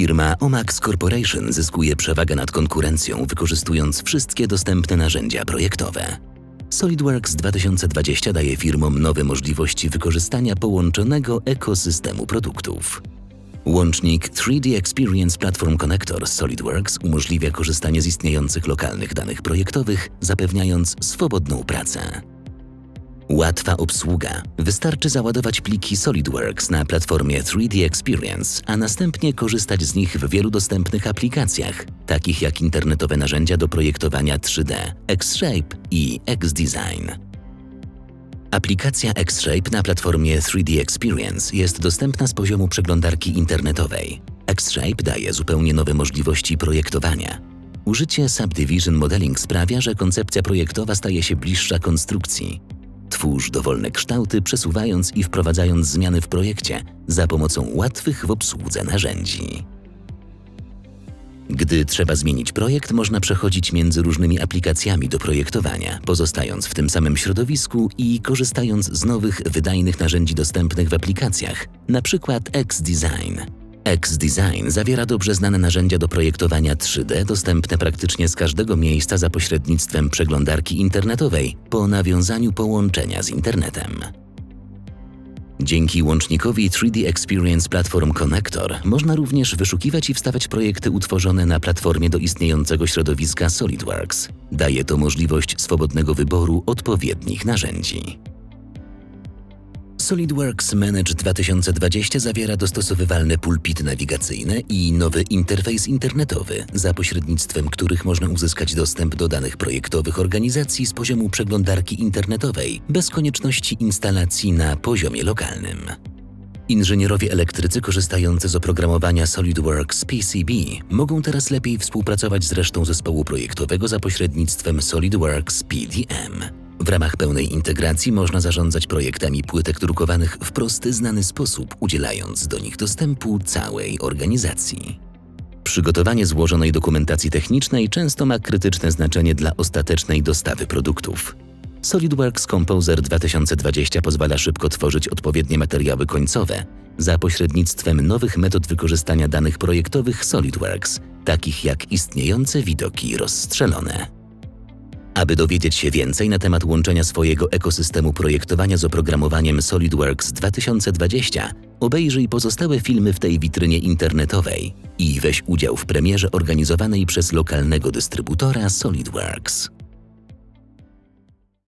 Firma Omax Corporation zyskuje przewagę nad konkurencją, wykorzystując wszystkie dostępne narzędzia projektowe. SolidWorks 2020 daje firmom nowe możliwości wykorzystania połączonego ekosystemu produktów. Łącznik 3D Experience Platform Connector SolidWorks umożliwia korzystanie z istniejących lokalnych danych projektowych, zapewniając swobodną pracę. Łatwa obsługa. Wystarczy załadować pliki SolidWorks na platformie 3D Experience, a następnie korzystać z nich w wielu dostępnych aplikacjach, takich jak internetowe narzędzia do projektowania 3D, X-Shape i X-Design. Aplikacja X-Shape na platformie 3D Experience jest dostępna z poziomu przeglądarki internetowej. X-Shape daje zupełnie nowe możliwości projektowania. Użycie Subdivision Modeling sprawia, że koncepcja projektowa staje się bliższa konstrukcji. Twórz dowolne kształty, przesuwając i wprowadzając zmiany w projekcie za pomocą łatwych w obsłudze narzędzi. Gdy trzeba zmienić projekt, można przechodzić między różnymi aplikacjami do projektowania, pozostając w tym samym środowisku i korzystając z nowych, wydajnych narzędzi dostępnych w aplikacjach, np. X-Design. X-Design zawiera dobrze znane narzędzia do projektowania 3D dostępne praktycznie z każdego miejsca za pośrednictwem przeglądarki internetowej po nawiązaniu połączenia z internetem. Dzięki łącznikowi 3D Experience Platform Connector można również wyszukiwać i wstawiać projekty utworzone na platformie do istniejącego środowiska SolidWorks. Daje to możliwość swobodnego wyboru odpowiednich narzędzi. SolidWorks Manage 2020 zawiera dostosowywalne pulpity nawigacyjne i nowy interfejs internetowy, za pośrednictwem których można uzyskać dostęp do danych projektowych organizacji z poziomu przeglądarki internetowej, bez konieczności instalacji na poziomie lokalnym. Inżynierowie elektrycy korzystający z oprogramowania SolidWorks PCB mogą teraz lepiej współpracować z resztą zespołu projektowego za pośrednictwem SolidWorks PDM. W ramach pełnej integracji można zarządzać projektami płytek drukowanych w prosty, znany sposób, udzielając do nich dostępu całej organizacji. Przygotowanie złożonej dokumentacji technicznej często ma krytyczne znaczenie dla ostatecznej dostawy produktów. SolidWorks Composer 2020 pozwala szybko tworzyć odpowiednie materiały końcowe za pośrednictwem nowych metod wykorzystania danych projektowych SolidWorks, takich jak istniejące widoki rozstrzelone. Aby dowiedzieć się więcej na temat łączenia swojego ekosystemu projektowania z oprogramowaniem SolidWorks 2020, obejrzyj pozostałe filmy w tej witrynie internetowej i weź udział w premierze organizowanej przez lokalnego dystrybutora SolidWorks.